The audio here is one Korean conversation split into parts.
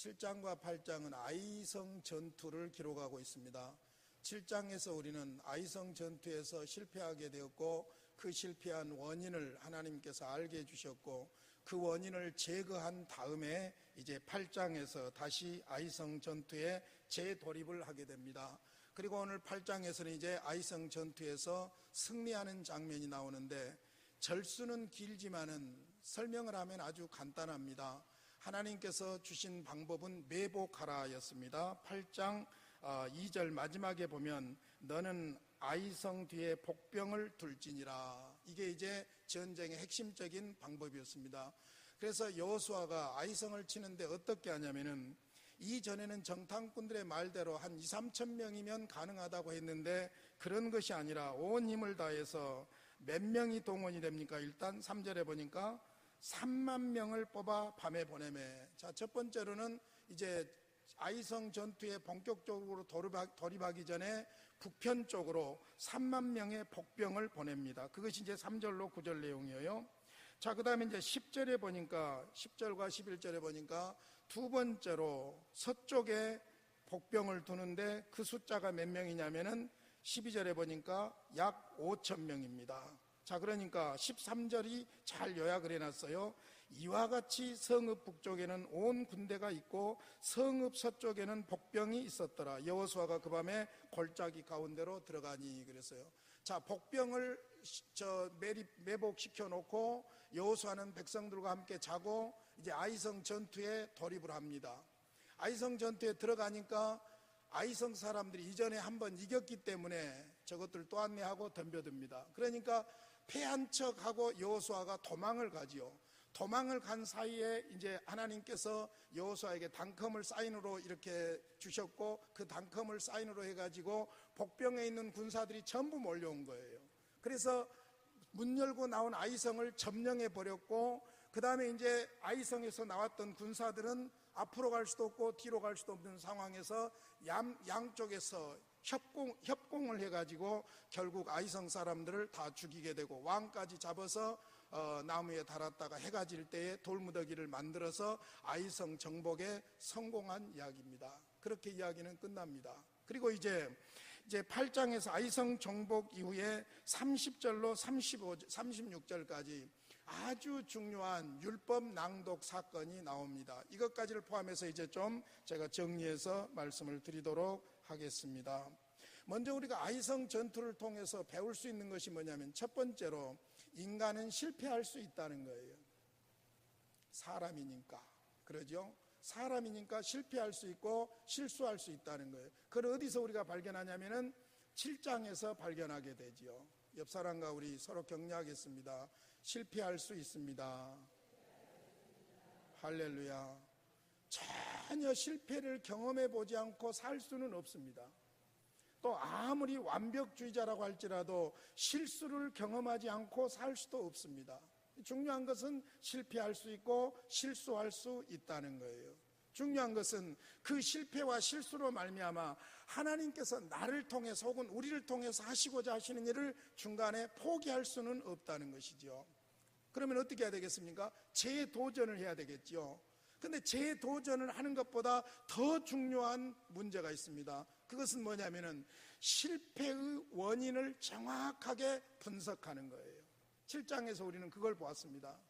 7장과 8장은 아이성 전투를 기록하고 있습니다. 7장에서 우리는 아이성 전투에서 실패하게 되었고 그 실패한 원인을 하나님께서 알게 해주셨고 그 원인을 제거한 다음에 이제 8장에서 다시 아이성 전투에 재돌입을 하게 됩니다. 그리고 오늘 8장에서는 이제 아이성 전투에서 승리하는 장면이 나오는데 절수는 길지만은 설명을 하면 아주 간단합니다. 하나님께서 주신 방법은 매복하라였습니다. 8장 2절 어, 마지막에 보면 너는 아이성 뒤에 복병을 둘지니라. 이게 이제 전쟁의 핵심적인 방법이었습니다. 그래서 여호수아가 아이성을 치는데 어떻게 하냐면은 이전에는 정탐꾼들의 말대로 한 2, 3천 명이면 가능하다고 했는데 그런 것이 아니라 온 힘을 다해서 몇 명이 동원이 됩니까? 일단 3절에 보니까 3만 명을 뽑아 밤에 보내매. 자, 첫 번째로는 이제 아이성 전투에 본격적으로 돌입하 기 전에 북편 쪽으로 3만 명의 복병을 보냅니다. 그것이 이제 3절로 9절 내용이에요. 자, 그 다음에 이제 10절에 보니까, 10절과 11절에 보니까 두 번째로 서쪽에 복병을 두는데 그 숫자가 몇 명이냐면은 12절에 보니까 약 5천 명입니다. 자, 그러니까 13절이 잘 요약을 해놨어요. 이와 같이 성읍 북쪽에는 온 군대가 있고 성읍 서쪽에는 복병이 있었더라. 여호수아가 그 밤에 골짜기 가운데로 들어가니 그랬어요. 자, 복병을 저 매립 매복시켜 놓고 여호수아는 백성들과 함께 자고 이제 아이성 전투에 돌입을 합니다. 아이성 전투에 들어가니까 아이성 사람들이 이전에 한번 이겼기 때문에 저것들 또 안내하고 덤벼듭니다. 그러니까 패한 척하고 여호수아가 도망을 가지요. 도망을 간 사이에 이제 하나님께서 여호수아에게 단컴을 사인으로 이렇게 주셨고 그 단컴을 사인으로 해가지고 복병에 있는 군사들이 전부 몰려온 거예요. 그래서 문 열고 나온 아이성을 점령해 버렸고 그 다음에 이제 아이성에서 나왔던 군사들은 앞으로 갈 수도 없고 뒤로 갈 수도 없는 상황에서 양, 양쪽에서 협공, 협공을 해가지고 결국 아이성 사람들을 다 죽이게 되고 왕까지 잡아서 어, 나무에 달았다가 해가 질 때에 돌무더기를 만들어서 아이성 정복에 성공한 이야기입니다. 그렇게 이야기는 끝납니다. 그리고 이제 이제 8장에서 아이성 정복 이후에 30절로 35, 36절까지 아주 중요한 율법 낭독 사건이 나옵니다. 이것까지를 포함해서 이제 좀 제가 정리해서 말씀을 드리도록 하겠습니다. 먼저 우리가 아이성 전투를 통해서 배울 수 있는 것이 뭐냐면 첫 번째로 인간은 실패할 수 있다는 거예요. 사람이니까. 그러죠? 사람이니까 실패할 수 있고 실수할 수 있다는 거예요. 그걸 어디서 우리가 발견하냐면은 7장에서 발견하게 되지요. 옆 사람과 우리 서로 격려하겠습니다. 실패할 수 있습니다. 할렐루야. 전혀 실패를 경험해 보지 않고 살 수는 없습니다. 또 아무리 완벽주의자라고 할지라도 실수를 경험하지 않고 살 수도 없습니다. 중요한 것은 실패할 수 있고 실수할 수 있다는 거예요. 중요한 것은 그 실패와 실수로 말미암아 하나님께서 나를 통해서 혹은 우리를 통해서 하시고자 하시는 일을 중간에 포기할 수는 없다는 것이죠. 그러면 어떻게 해야 되겠습니까? 재도전을 해야 되겠죠. 근데 재도전을 하는 것보다 더 중요한 문제가 있습니다. 그것은 뭐냐면은 실패의 원인을 정확하게 분석하는 거예요. 7장에서 우리는 그걸 보았습니다.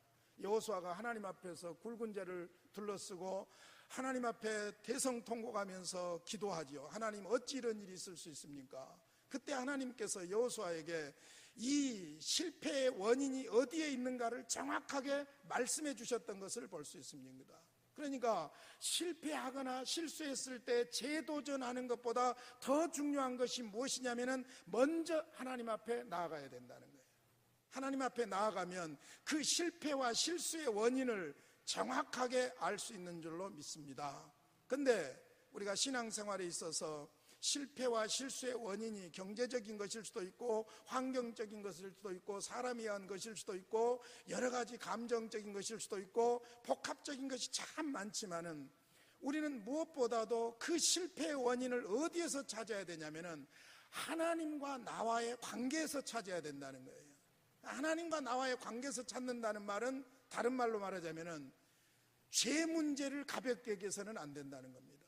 여호수아가 하나님 앞에서 굵은 죄를 둘러쓰고 하나님 앞에 대성통곡하면서 기도하지요. 하나님 어찌 이런 일이 있을 수 있습니까? 그때 하나님께서 여호수아에게 이 실패의 원인이 어디에 있는가를 정확하게 말씀해 주셨던 것을 볼 수 있습니다. 그러니까 실패하거나 실수했을 때 재도전하는 것보다 더 중요한 것이 무엇이냐면은 먼저 하나님 앞에 나아가야 된다는 거예요. 하나님 앞에 나아가면 그 실패와 실수의 원인을 정확하게 알 수 있는 줄로 믿습니다. 근데 우리가 신앙생활에 있어서 실패와 실수의 원인이 경제적인 것일 수도 있고 환경적인 것일 수도 있고 사람에 의한 것일 수도 있고 여러 가지 감정적인 것일 수도 있고 복합적인 것이 참 많지만은 우리는 무엇보다도 그 실패의 원인을 어디에서 찾아야 되냐면은 하나님과 나와의 관계에서 찾아야 된다는 거예요. 하나님과 나와의 관계에서 찾는다는 말은 다른 말로 말하자면은 죄 문제를 가볍게 여겨서는 안 된다는 겁니다.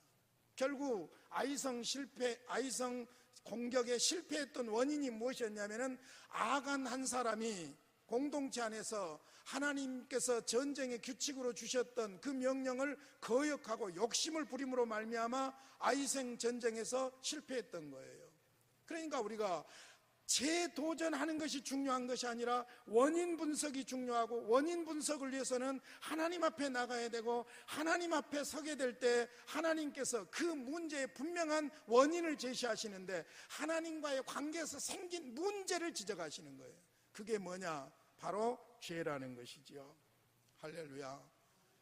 결국 아이성 실패, 아이성 공격에 실패했던 원인이 무엇이었냐면은 아간 한 사람이 공동체 안에서 하나님께서 전쟁의 규칙으로 주셨던 그 명령을 거역하고 욕심을 부림으로 말미암아 아이생 전쟁에서 실패했던 거예요. 그러니까 우리가 재도전하는 것이 중요한 것이 아니라 원인 분석이 중요하고 원인 분석을 위해서는 하나님 앞에 나가야 되고 하나님 앞에 서게 될 때 하나님께서 그 문제의 분명한 원인을 제시하시는데 하나님과의 관계에서 생긴 문제를 지적하시는 거예요. 그게 뭐냐? 바로 죄라는 것이지요. 할렐루야.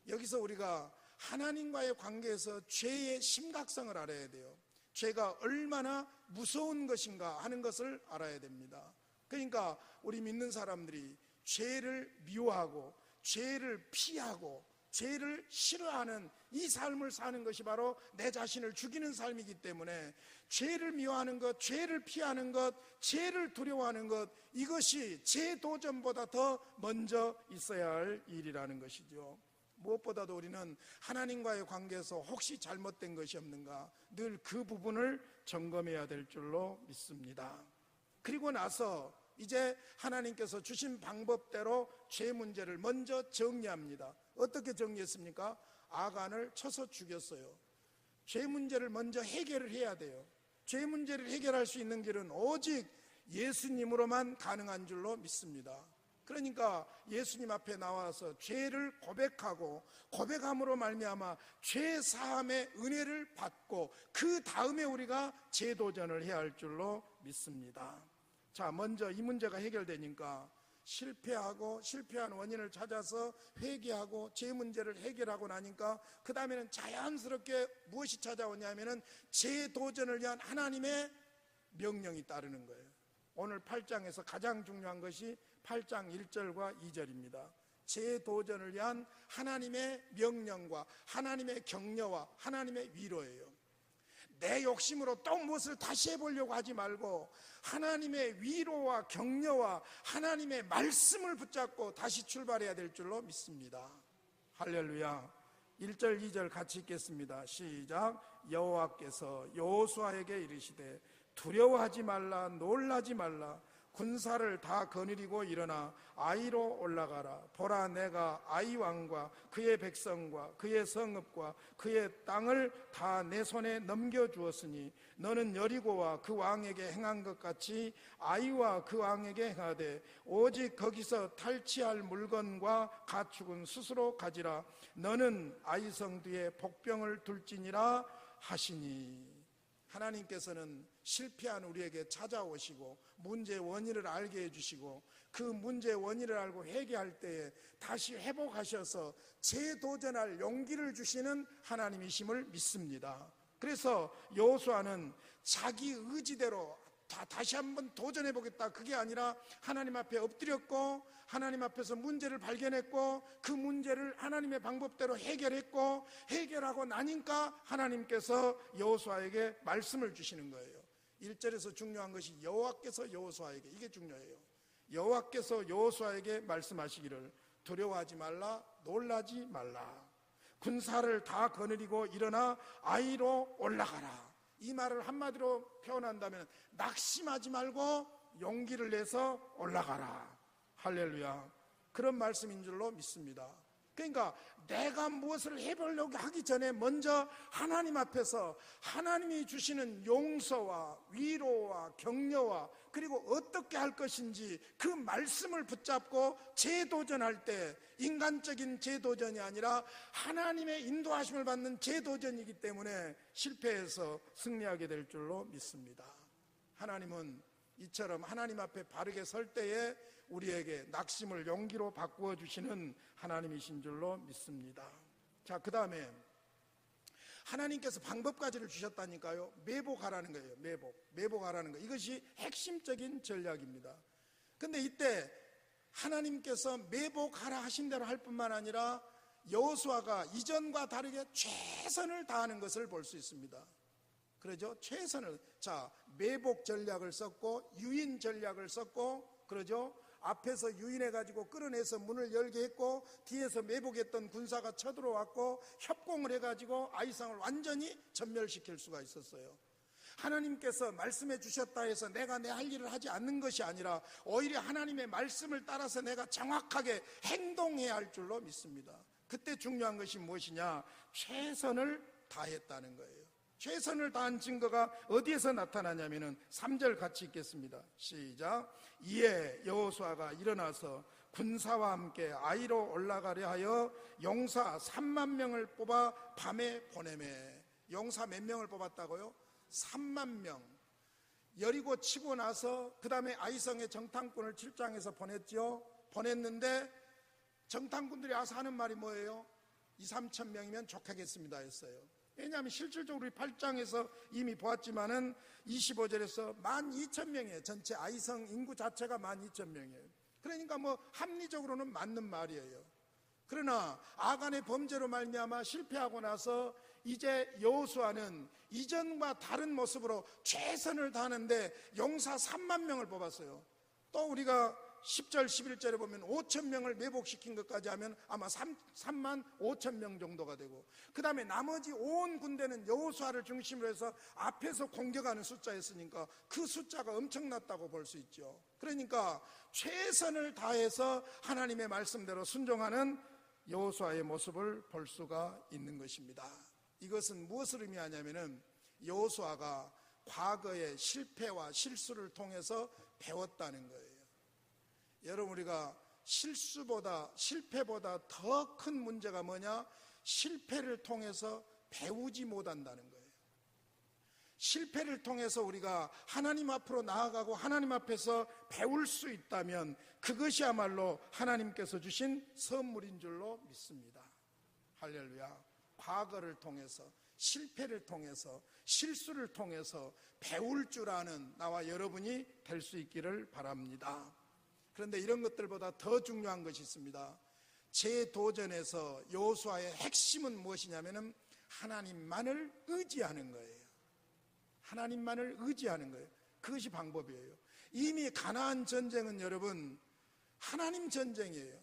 여기서 우리가 하나님과의 관계에서 죄의 심각성을 알아야 돼요. 죄가 얼마나 무서운 것인가 하는 것을 알아야 됩니다. 그러니까 우리 믿는 사람들이 죄를 미워하고 죄를 피하고 죄를 싫어하는 이 삶을 사는 것이 바로 내 자신을 죽이는 삶이기 때문에 죄를 미워하는 것, 죄를 피하는 것, 죄를 두려워하는 것 이것이 죄 도전보다 더 먼저 있어야 할 일이라는 것이죠. 무엇보다도 우리는 하나님과의 관계에서 혹시 잘못된 것이 없는가 늘 그 부분을 점검해야 될 줄로 믿습니다. 그리고 나서 이제 하나님께서 주신 방법대로 죄 문제를 먼저 정리합니다. 어떻게 정리했습니까? 아간을 쳐서 죽였어요. 죄 문제를 먼저 해결을 해야 돼요. 죄 문제를 해결할 수 있는 길은 오직 예수님으로만 가능한 줄로 믿습니다. 그러니까 예수님 앞에 나와서 죄를 고백하고 고백함으로 말미암아 죄 사함의 은혜를 받고 그 다음에 우리가 재도전을 해야 할 줄로 믿습니다. 자, 먼저 이 문제가 해결되니까 실패하고 실패한 원인을 찾아서 회개하고 제 문제를 해결하고 나니까 그 다음에는 자연스럽게 무엇이 찾아오냐면은 재도전을 위한 하나님의 명령이 따르는 거예요. 오늘 8장에서 가장 중요한 것이 8장 1절과 2절입니다. 재도전을 위한 하나님의 명령과 하나님의 격려와 하나님의 위로예요. 내 욕심으로 또 무엇을 다시 해보려고 하지 말고 하나님의 위로와 격려와 하나님의 말씀을 붙잡고 다시 출발해야 될 줄로 믿습니다. 할렐루야. 1절, 2절 같이 읽겠습니다. 시작. 여호와께서 여호수아에게 이르시되 두려워하지 말라 놀라지 말라 군사를 다 거느리고 일어나 아이로 올라가라. 보라, 내가 아이 왕과 그의 백성과 그의 성읍과 그의 땅을 다 내 손에 넘겨 주었으니 너는 여리고와 그 왕에게 행한 것 같이 아이와 그 왕에게 행하되 오직 거기서 탈취할 물건과 가축은 스스로 가지라. 너는 아이성 뒤에 복병을 둘지니라 하시니. 하나님께서는 실패한 우리에게 찾아오시고 문제의 원인을 알게 해주시고 그 문제의 원인을 알고 회개할 때에 다시 회복하셔서 재도전할 용기를 주시는 하나님이심을 믿습니다. 그래서 여호수아는 자기 의지대로 다, 다시 한번 도전해 보겠다. 그게 아니라 하나님 앞에 엎드렸고 하나님 앞에서 문제를 발견했고 그 문제를 하나님의 방법대로 해결했고 해결하고 나니까 하나님께서 여호수아에게 말씀을 주시는 거예요. 1절에서 중요한 것이 여호와께서 여호수아에게 이게 중요해요. 여호와께서 여호수아에게 말씀하시기를 두려워하지 말라 놀라지 말라 군사를 다 거느리고 일어나 아이로 올라가라. 이 말을 한마디로 표현한다면 낙심하지 말고 용기를 내서 올라가라. 할렐루야. 그런 말씀인 줄로 믿습니다. 그러니까 내가 무엇을 해보려고 하기 전에 먼저 하나님 앞에서 하나님이 주시는 용서와 위로와 격려와 그리고 어떻게 할 것인지 그 말씀을 붙잡고 재도전할 때 인간적인 재도전이 아니라 하나님의 인도하심을 받는 재도전이기 때문에 실패해서 승리하게 될 줄로 믿습니다. 하나님은 이처럼 하나님 앞에 바르게 설 때에 우리에게 낙심을 용기로 바꾸어 주시는 하나님이신 줄로 믿습니다. 자, 그 다음에 하나님께서 방법까지를 주셨다니까요. 매복하라는 거예요. 매복. 매복하라는 거. 이것이 핵심적인 전략입니다. 근데 이때 하나님께서 매복하라 하신 대로 할 뿐만 아니라 여호수아가 이전과 다르게 최선을 다하는 것을 볼 수 있습니다. 그러죠? 최선을 자 매복 전략을 썼고 유인 전략을 썼고 그러죠? 앞에서 유인해 가지고 끌어내서 문을 열게 했고 뒤에서 매복했던 군사가 쳐들어왔고 협공을 해 가지고 아이성을 완전히 전멸시킬 수가 있었어요. 하나님께서 말씀해 주셨다 해서 내가 내 할 일을 하지 않는 것이 아니라 오히려 하나님의 말씀을 따라서 내가 정확하게 행동해야 할 줄로 믿습니다. 그때 중요한 것이 무엇이냐? 최선을 다했다는 거예요. 최선을 다한 증거가 어디에서 나타나냐면은 3절 같이 읽겠습니다. 시작. 이에 여호수아가 일어나서 군사와 함께 아이로 올라가려 하여 용사 3만 명을 뽑아 밤에 보내매. 용사 몇 명을 뽑았다고요? 3만 명. 여리고 치고 나서 그 다음에 아이성의 정탐꾼을 출장해서 보냈죠. 보냈는데 정탐꾼들이 와서 하는 말이 뭐예요? 2, 3천 명이면 좋겠습니다 했어요. 왜냐하면 실질적으로 우리 8장에서 이미 보았지만은 25절에서 1만 2천 명이에요. 전체 아이성 인구 자체가 1만 2천 명이에요. 그러니까 뭐 합리적으로는 맞는 말이에요. 그러나 아간의 범죄로 말미암아 실패하고 나서 이제 여호수아는 이전과 다른 모습으로 최선을 다하는데 용사 3만 명을 뽑았어요. 또 우리가 10절 11절에 보면 5천 명을 매복시킨 것까지 하면 아마 3, 3만 5천 명 정도가 되고 그 다음에 나머지 온 군대는 여호수아를 중심으로 해서 앞에서 공격하는 숫자였으니까 그 숫자가 엄청났다고 볼 수 있죠. 그러니까 최선을 다해서 하나님의 말씀대로 순종하는 여호수아의 모습을 볼 수가 있는 것입니다. 이것은 무엇을 의미하냐면은 여호수아가 과거의 실패와 실수를 통해서 배웠다는 거예요. 여러분 우리가 실수보다 실패보다 더 큰 문제가 뭐냐? 실패를 통해서 배우지 못한다는 거예요. 실패를 통해서 우리가 하나님 앞으로 나아가고 하나님 앞에서 배울 수 있다면 그것이야말로 하나님께서 주신 선물인 줄로 믿습니다. 할렐루야. 과거를 통해서 실패를 통해서 실수를 통해서 배울 줄 아는 나와 여러분이 될 수 있기를 바랍니다. 그런데 이런 것들보다 더 중요한 것이 있습니다. 재도전에서 여호수아의 핵심은 무엇이냐면은 하나님만을 의지하는 거예요. 하나님만을 의지하는 거예요. 그것이 방법이에요. 이미 가나안 전쟁은 여러분 하나님 전쟁이에요.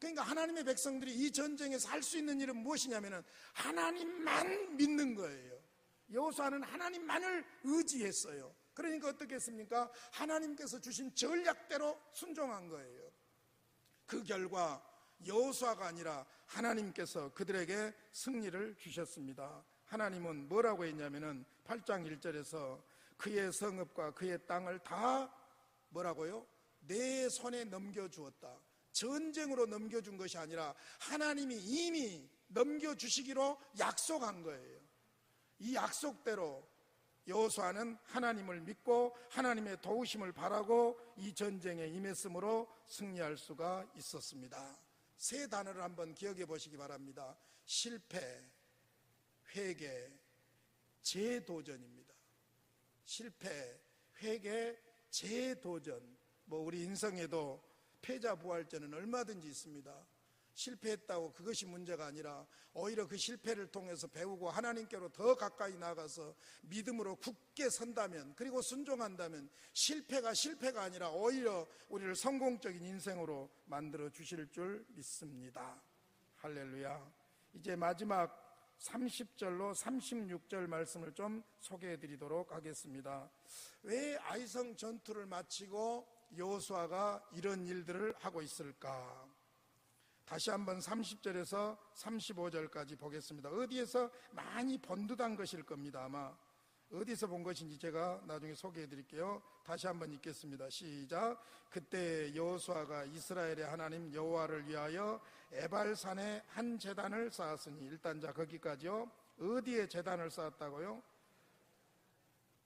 그러니까 하나님의 백성들이 이 전쟁에서 할 수 있는 일은 무엇이냐면은 하나님만 믿는 거예요. 여호수아는 하나님만을 의지했어요. 그러니까 어떻게 했습니까? 하나님께서 주신 전략대로 순종한 거예요. 그 결과 여호수아가 아니라 하나님께서 그들에게 승리를 주셨습니다. 하나님은 뭐라고 했냐면은 8장 1절에서 그의 성읍과 그의 땅을 다 뭐라고요? 내 손에 넘겨 주었다. 전쟁으로 넘겨 준 것이 아니라 하나님이 이미 넘겨 주시기로 약속한 거예요. 이 약속대로 여호수아는 하나님을 믿고 하나님의 도우심을 바라고 이 전쟁에 임했으므로 승리할 수가 있었습니다. 세 단어를 한번 기억해 보시기 바랍니다. 실패, 회개, 재도전입니다. 실패, 회개, 재도전. 뭐 우리 인생에도 패자 부활전은 얼마든지 있습니다. 실패했다고 그것이 문제가 아니라 오히려 그 실패를 통해서 배우고 하나님께로 더 가까이 나가서 믿음으로 굳게 선다면 그리고 순종한다면 실패가 실패가 아니라 오히려 우리를 성공적인 인생으로 만들어 주실 줄 믿습니다. 할렐루야. 이제 마지막 30절로 36절 말씀을 좀 소개해 드리도록 하겠습니다. 왜 아이성 전투를 마치고 여호수아가 이런 일들을 하고 있을까? 다시 한번 30절에서 35절까지 보겠습니다. 어디에서 많이 본 듯한 것일 겁니다. 아마 어디서 본 것인지 제가 나중에 소개해 드릴게요. 다시 한번 읽겠습니다. 시작. 그때 여호수아가 이스라엘의 하나님 여호와를 위하여 에발산에 한 제단을 쌓았으니 일단 자 거기까지요. 어디에 제단을 쌓았다고요?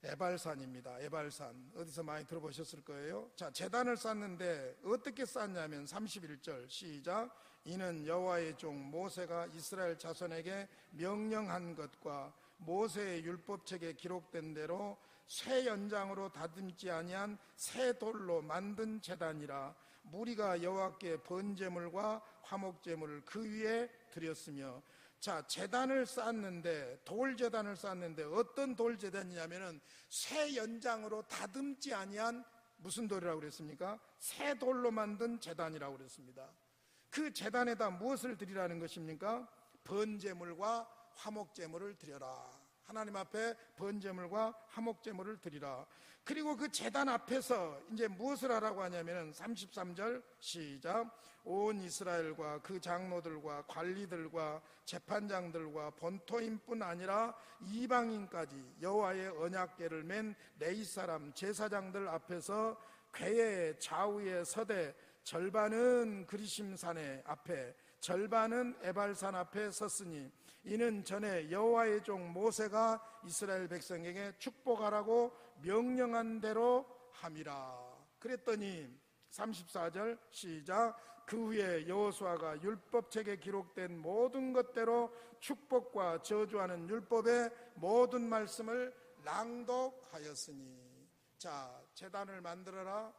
에발산입니다. 에발산. 어디서 많이 들어보셨을 거예요. 자, 재단을 쌓는데 어떻게 쌓냐면 31절 시작. 이는 여호와의 종 모세가 이스라엘 자손에게 명령한 것과 모세의 율법책에 기록된 대로 새 연장으로 다듬지 아니한 새 돌로 만든 재단이라 무리가 여호와께 번제물과 화목제물을 그 위에 드렸으며 자, 재단을 쌓는데, 돌 재단을 쌓는데 어떤 돌 재단이냐면은 새 연장으로 다듬지 아니한 무슨 돌이라고 그랬습니까? 새 돌로 만든 재단이라고 그랬습니다. 그 재단에다 무엇을 드리라는 것입니까? 번제물과 화목제물을 드려라. 하나님 앞에 번제물과 화목제물을 드리라. 그리고 그 재단 앞에서 이제 무엇을 하라고 하냐면은 33절 시작. 온 이스라엘과 그 장로들과 관리들과 재판장들과 본토인뿐 아니라 이방인까지 여호와의 언약궤를 맨 레이 사람 제사장들 앞에서 궤의 좌우에 서대 절반은 그리심산의 앞에 절반은 에발산 앞에 섰으니 이는 전에 여호와의 종 모세가 이스라엘 백성에게 축복하라고 명령한 대로 함이라. 그랬더니 34절 시작. 그 후에 여호수아가 율법책에 기록된 모든 것대로 축복과 저주하는 율법의 모든 말씀을 낭독하였으니. 자 재단을 만들어라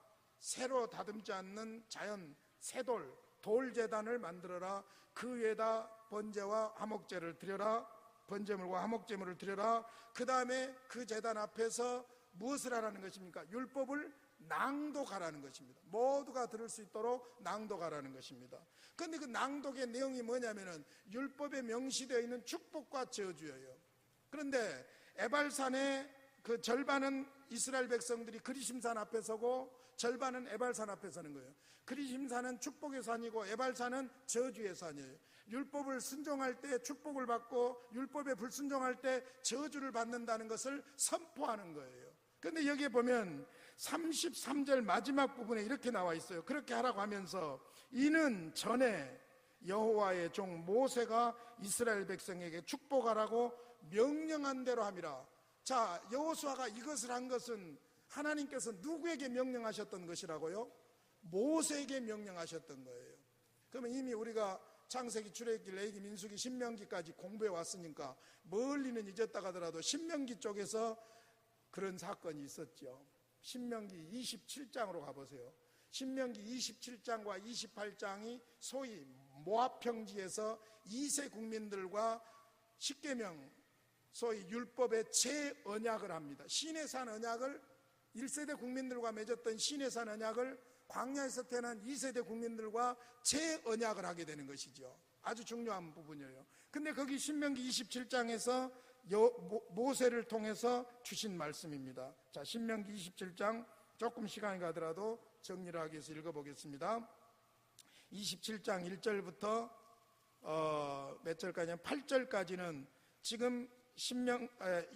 새로 다듬지 않는 자연 새돌 돌재단을 만들어라 그 위에다 번제와 화목제를 드려라 번제물과 화목제물을 드려라 그 다음에 그 재단 앞에서 무엇을 하라는 것입니까? 율법을 낭독하라는 것입니다. 모두가 들을 수 있도록 낭독하라는 것입니다. 그런데 그 낭독의 내용이 뭐냐면은 율법에 명시되어 있는 축복과 저주예요. 그런데 에발산의 그 절반은 이스라엘 백성들이 그리심산 앞에 서고 절반은 에발산 앞에 서는 거예요. 그리심산은 축복의 산이고 에발산은 저주의 산이에요. 율법을 순종할 때 축복을 받고 율법에 불순종할 때 저주를 받는다는 것을 선포하는 거예요. 그런데 여기에 보면 33절 마지막 부분에 이렇게 나와 있어요. 그렇게 하라고 하면서 이는 전에 여호와의 종 모세가 이스라엘 백성에게 축복하라고 명령한 대로 함이라. 자, 여호수아가 이것을 한 것은 하나님께서 누구에게 명령하셨던 것이라고요? 모세에게 명령하셨던 거예요. 그러면 이미 우리가 창세기, 출애굽기, 레위기, 민수기, 신명기까지 공부해 왔으니까 멀리는 잊었다 가더라도 신명기 쪽에서 그런 사건이 있었죠. 신명기 27장으로 가보세요. 신명기 27장과 28장이 소위 모압 평지에서 2세 국민들과 십계명 소위 율법의 재언약을 합니다. 신의 산 언약을 1세대 국민들과 맺었던 신의 산 언약을 광야에서 태어난 2세대 국민들과 재언약을 하게 되는 것이죠. 아주 중요한 부분이에요. 근데 거기 신명기 27장에서 모세를 통해서 주신 말씀입니다. 자, 신명기 27장 조금 시간이 가더라도 정리를 하기 위해서 읽어보겠습니다. 27장 1절부터 어, 몇 절까지냐? 8절까지는 지금 신명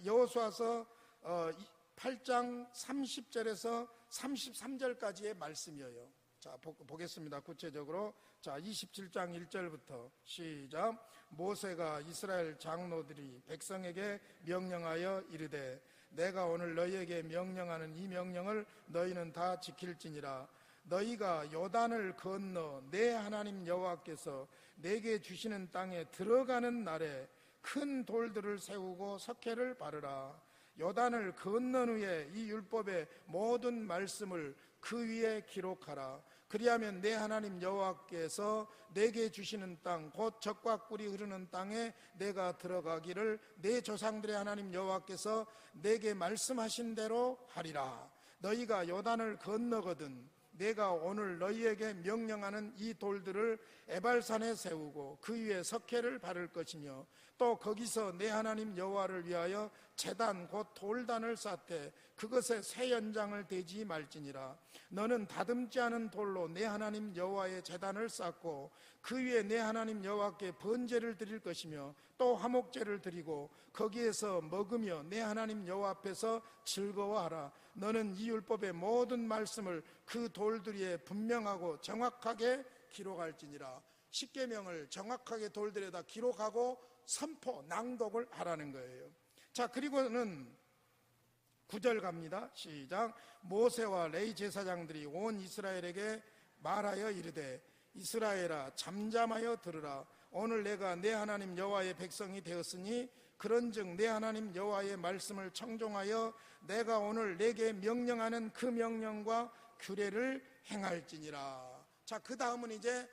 여호수아서 어, 8장 30절에서 33절까지의 말씀이에요. 자, 보겠습니다. 구체적으로. 자, 27장 1절부터 시작. 모세가 이스라엘 장로들이 백성에게 명령하여 이르되 내가 오늘 너희에게 명령하는 이 명령을 너희는 다 지킬지니라. 너희가 요단을 건너 내 하나님 여호와께서 내게 주시는 땅에 들어가는 날에 큰 돌들을 세우고 석회를 바르라. 요단을 건넌 후에 이 율법의 모든 말씀을 그 위에 기록하라. 그리하면 내 하나님 여호와께서 내게 주시는 땅 곧 적과 꿀이 흐르는 땅에 내가 들어가기를 내 조상들의 하나님 여호와께서 내게 말씀하신 대로 하리라. 너희가 요단을 건너거든 내가 오늘 너희에게 명령하는 이 돌들을 에발산에 세우고 그 위에 석회를 바를 것이며 또 거기서 내 하나님 여호와를 위하여 재단 곧 돌단을 쌓되 그것에 새 연장을 대지 말지니라. 너는 다듬지 않은 돌로 내 하나님 여호와의 재단을 쌓고 그 위에 내 하나님 여호와께 번제를 드릴 것이며 또 화목제를 드리고 거기에서 먹으며 내 하나님 여호와 앞에서 즐거워하라. 너는 이 율법의 모든 말씀을 그 돌들 위에 분명하고 정확하게 기록할지니라. 십계명을 정확하게 돌들에다 기록하고 선포 낭독을 하라는 거예요. 자 그리고는 구절 갑니다. 시작. 모세와 레이 제사장들이 온 이스라엘에게 말하여 이르되 이스라엘아 잠잠하여 들으라. 오늘 내가 내 하나님 여호와의 백성이 되었으니 그런즉 내 하나님 여호와의 말씀을 청종하여 내가 오늘 내게 명령하는 그 명령과 규례를 행할지니라. 자, 그 다음은 이제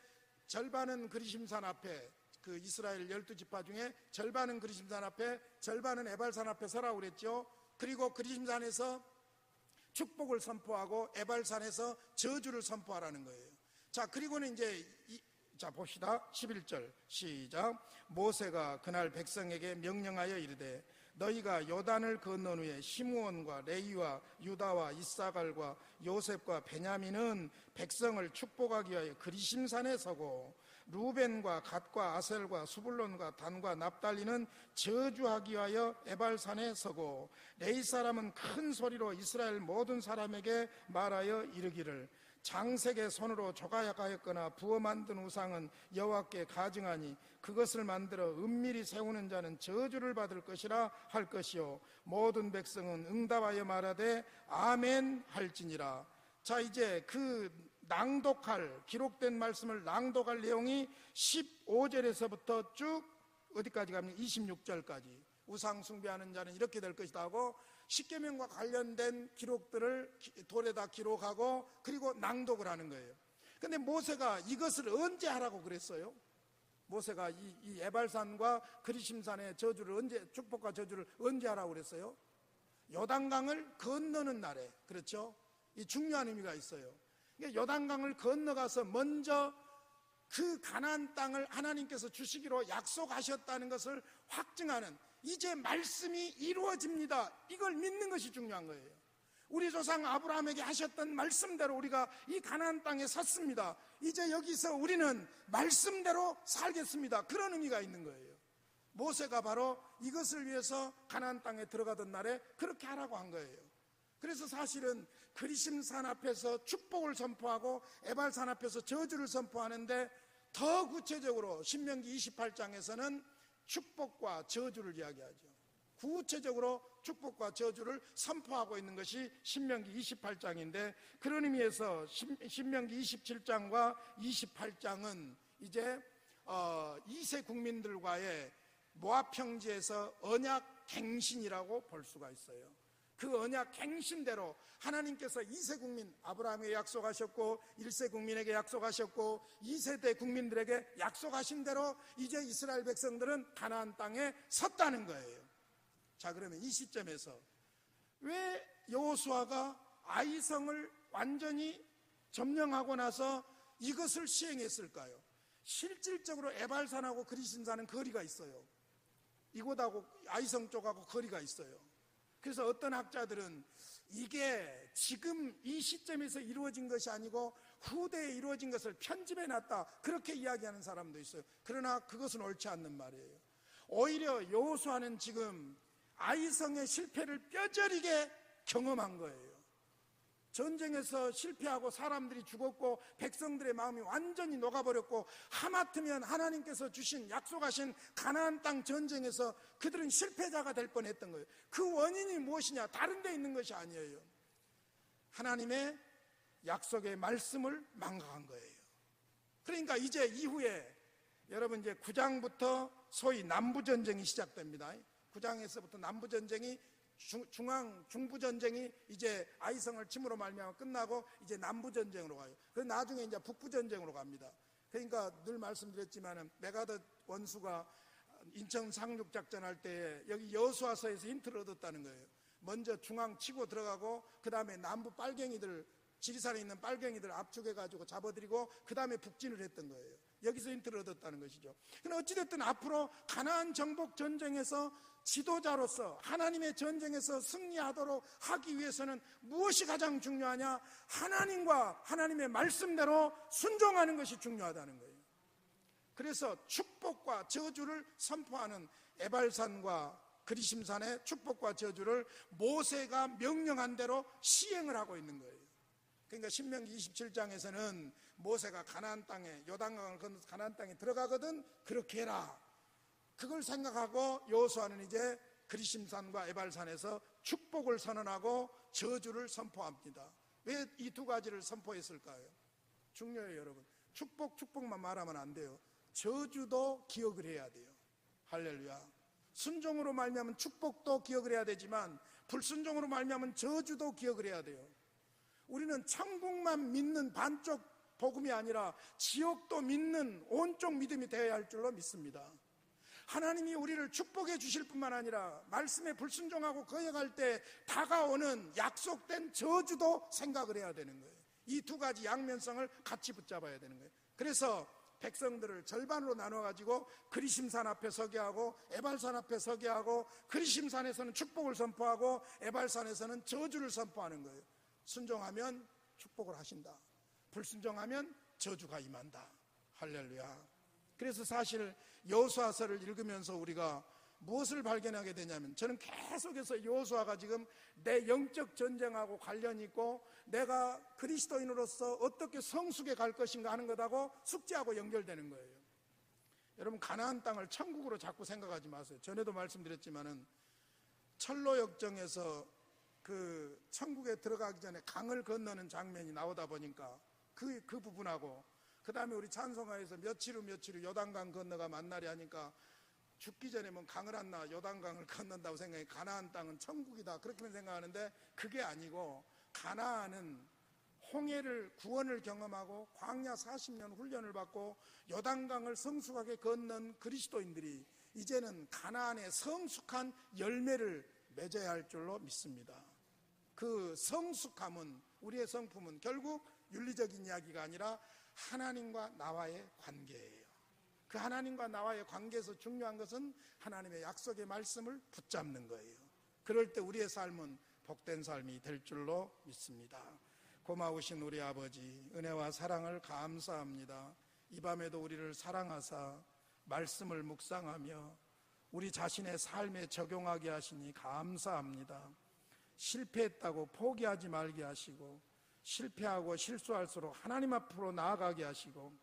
절반은 그리심산 앞에 그 이스라엘 열두 지파 중에 절반은 그리심산 앞에 절반은 에발산 앞에 서라고 그랬죠. 그리고 그리심산에서 축복을 선포하고 에발산에서 저주를 선포하라는 거예요. 자, 그리고는 이제 이, 자 봅시다. 11절 시작. 모세가 그날 백성에게 명령하여 이르되 너희가 요단을 건넌 후에 시므온과 레이와 유다와 이사갈과 요셉과 베냐민은 백성을 축복하기 위하여 그리심산에 서고 루벤과 갓과 아셀과 수불론과 단과 납달리는 저주하기 위하여 에발산에 서고 레이 사람은 큰 소리로 이스라엘 모든 사람에게 말하여 이르기를 장색의 손으로 조각하였거나 부어 만든 우상은 여호와께 가증하니 그것을 만들어 은밀히 세우는 자는 저주를 받을 것이라 할 것이요. 모든 백성은 응답하여 말하되 아멘 할지니라. 자 이제 그 낭독할 기록된 말씀을 낭독할 내용이 15절에서부터 쭉 어디까지 가면 26절까지 우상 숭배하는 자는 이렇게 될 것이다 하고 십계명과 관련된 기록들을 돌에다 기록하고 그리고 낭독을 하는 거예요. 근데 모세가 이것을 언제 하라고 그랬어요? 모세가 이, 이 에발산과 그리심산의 저주를 언제 축복과 저주를 언제 하라고 그랬어요? 요단강을 건너는 날에 그렇죠? 이 중요한 의미가 있어요. 요단강을 건너가서 먼저 그 가나안 땅을 하나님께서 주시기로 약속하셨다는 것을 확증하는 이제 말씀이 이루어집니다. 이걸 믿는 것이 중요한 거예요. 우리 조상 아브라함에게 하셨던 말씀대로 우리가 이 가나안 땅에 섰습니다. 이제 여기서 우리는 말씀대로 살겠습니다. 그런 의미가 있는 거예요. 모세가 바로 이것을 위해서 가나안 땅에 들어가던 날에 그렇게 하라고 한 거예요. 그래서 사실은 그리심산 앞에서 축복을 선포하고 에발산 앞에서 저주를 선포하는데 더 구체적으로 신명기 28장에서는 축복과 저주를 이야기하죠. 구체적으로 축복과 저주를 선포하고 있는 것이 신명기 28장인데 그런 의미에서 신명기 27장과 28장은 이제 어, 2세 국민들과의 모압 평지에서 언약 갱신이라고 볼 수가 있어요. 그 언약 갱신대로 하나님께서 2세 국민 아브라함에게 약속하셨고 1세 국민에게 약속하셨고 2세대 국민들에게 약속하신 대로 이제 이스라엘 백성들은 가나안 땅에 섰다는 거예요. 자 그러면 이 시점에서 왜 여호수아가 아이성을 완전히 점령하고 나서 이것을 시행했을까요? 실질적으로 에발산하고 그리신산은 거리가 있어요. 이곳하고 아이성 쪽하고 거리가 있어요. 그래서 어떤 학자들은 이게 지금 이 시점에서 이루어진 것이 아니고 후대에 이루어진 것을 편집해 놨다. 그렇게 이야기하는 사람도 있어요. 그러나 그것은 옳지 않는 말이에요. 오히려 여호수아는 지금 아이성의 실패를 뼈저리게 경험한 거예요. 전쟁에서 실패하고 사람들이 죽었고 백성들의 마음이 완전히 녹아버렸고 하마터면 하나님께서 주신 약속하신 가나안 땅 전쟁에서 그들은 실패자가 될 뻔했던 거예요. 그 원인이 무엇이냐? 다른 데 있는 것이 아니에요. 하나님의 약속의 말씀을 망각한 거예요. 그러니까 이제 이후에 여러분 이제 9장부터 소위 남부 전쟁이 시작됩니다. 9장에서부터 남부 전쟁이 중앙 중부 전쟁이 이제 아이성을 침으로 말미암아 끝나고 이제 남부 전쟁으로 가요. 그 나중에 이제 북부 전쟁으로 갑니다. 그러니까 늘 말씀드렸지만은 메가더 원수가 인천 상륙 작전할 때 여기 여수와서에서 힌트를 얻었다는 거예요. 먼저 중앙 치고 들어가고 그 다음에 남부 빨갱이들 지리산에 있는 빨갱이들 압축해 가지고 잡아들이고 그 다음에 북진을 했던 거예요. 여기서 힌트를 얻었다는 것이죠. 그러나 어찌됐든 앞으로 가나안 정복 전쟁에서 지도자로서 하나님의 전쟁에서 승리하도록 하기 위해서는 무엇이 가장 중요하냐? 하나님과 하나님의 말씀대로 순종하는 것이 중요하다는 거예요. 그래서 축복과 저주를 선포하는 에발산과 그리심산의 축복과 저주를 모세가 명령한 대로 시행을 하고 있는 거예요. 그러니까 신명기 27장에서는 모세가 가나안 땅에 요단강을 건너서 가나안 땅에 들어가거든 그렇게 해라. 그걸 생각하고 여호수아는 이제 그리심산과 에발산에서 축복을 선언하고 저주를 선포합니다. 왜 이 두 가지를 선포했을까요? 중요해요, 여러분. 축복, 축복만 말하면 안 돼요. 저주도 기억을 해야 돼요. 할렐루야. 순종으로 말미암은 축복도 기억을 해야 되지만 불순종으로 말미암은 저주도 기억을 해야 돼요. 우리는 천국만 믿는 반쪽 복음이 아니라 지옥도 믿는 온쪽 믿음이 되어야 할 줄로 믿습니다. 하나님이 우리를 축복해 주실 뿐만 아니라 말씀에 불순종하고 거역할 때 다가오는 약속된 저주도 생각을 해야 되는 거예요. 이 두 가지 양면성을 같이 붙잡아야 되는 거예요. 그래서 백성들을 절반으로 나눠 가지고 그리심산 앞에 서게 하고 에발산 앞에 서게 하고 그리심산에서는 축복을 선포하고 에발산에서는 저주를 선포하는 거예요. 순종하면 축복을 하신다. 불순종하면 저주가 임한다. 할렐루야. 그래서 사실 여호수아서를 읽으면서 우리가 무엇을 발견하게 되냐면 저는 계속해서 여호수아가 지금 내 영적 전쟁하고 관련이 있고 내가 그리스도인으로서 어떻게 성숙해 갈 것인가 하는 것하고 숙제하고 연결되는 거예요. 여러분 가나안 땅을 천국으로 자꾸 생각하지 마세요. 전에도 말씀드렸지만은 철로 역정에서 그 천국에 들어가기 전에 강을 건너는 장면이 나오다 보니까 그, 그 부분하고 그 다음에 우리 찬송가에서 며칠 후 며칠 후 요단강 건너가 만나리 하니까 죽기 전에 뭐 강을 안나 요단강을 건넌다고 생각해 가나안 땅은 천국이다 그렇게만 생각하는데 그게 아니고 가나안은 홍해를 구원을 경험하고 광야 40년 훈련을 받고 요단강을 성숙하게 건넌 그리스도인들이 이제는 가나안의 성숙한 열매를 맺어야 할 줄로 믿습니다. 그 성숙함은 우리의 성품은 결국 윤리적인 이야기가 아니라 하나님과 나와의 관계예요. 그 하나님과 나와의 관계에서 중요한 것은 하나님의 약속의 말씀을 붙잡는 거예요. 그럴 때 우리의 삶은 복된 삶이 될 줄로 믿습니다. 고마우신 우리 아버지, 은혜와 사랑을 감사합니다. 이 밤에도 우리를 사랑하사 말씀을 묵상하며 우리 자신의 삶에 적용하게 하시니 감사합니다. 실패했다고 포기하지 말게 하시고 실패하고 실수할수록 하나님 앞으로 나아가게 하시고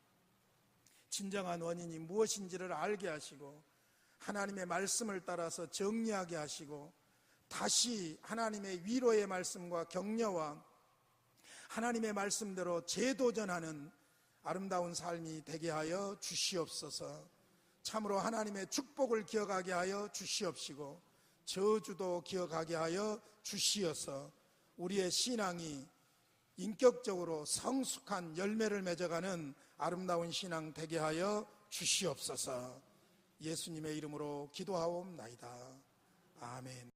진정한 원인이 무엇인지를 알게 하시고 하나님의 말씀을 따라서 정리하게 하시고 다시 하나님의 위로의 말씀과 격려와 하나님의 말씀대로 재도전하는 아름다운 삶이 되게 하여 주시옵소서. 참으로 하나님의 축복을 기억하게 하여 주시옵시고 저주도 기억하게 하여 주시어서 우리의 신앙이 인격적으로 성숙한 열매를 맺어가는 아름다운 신앙 되게 하여 주시옵소서. 예수님의 이름으로 기도하옵나이다. 아멘.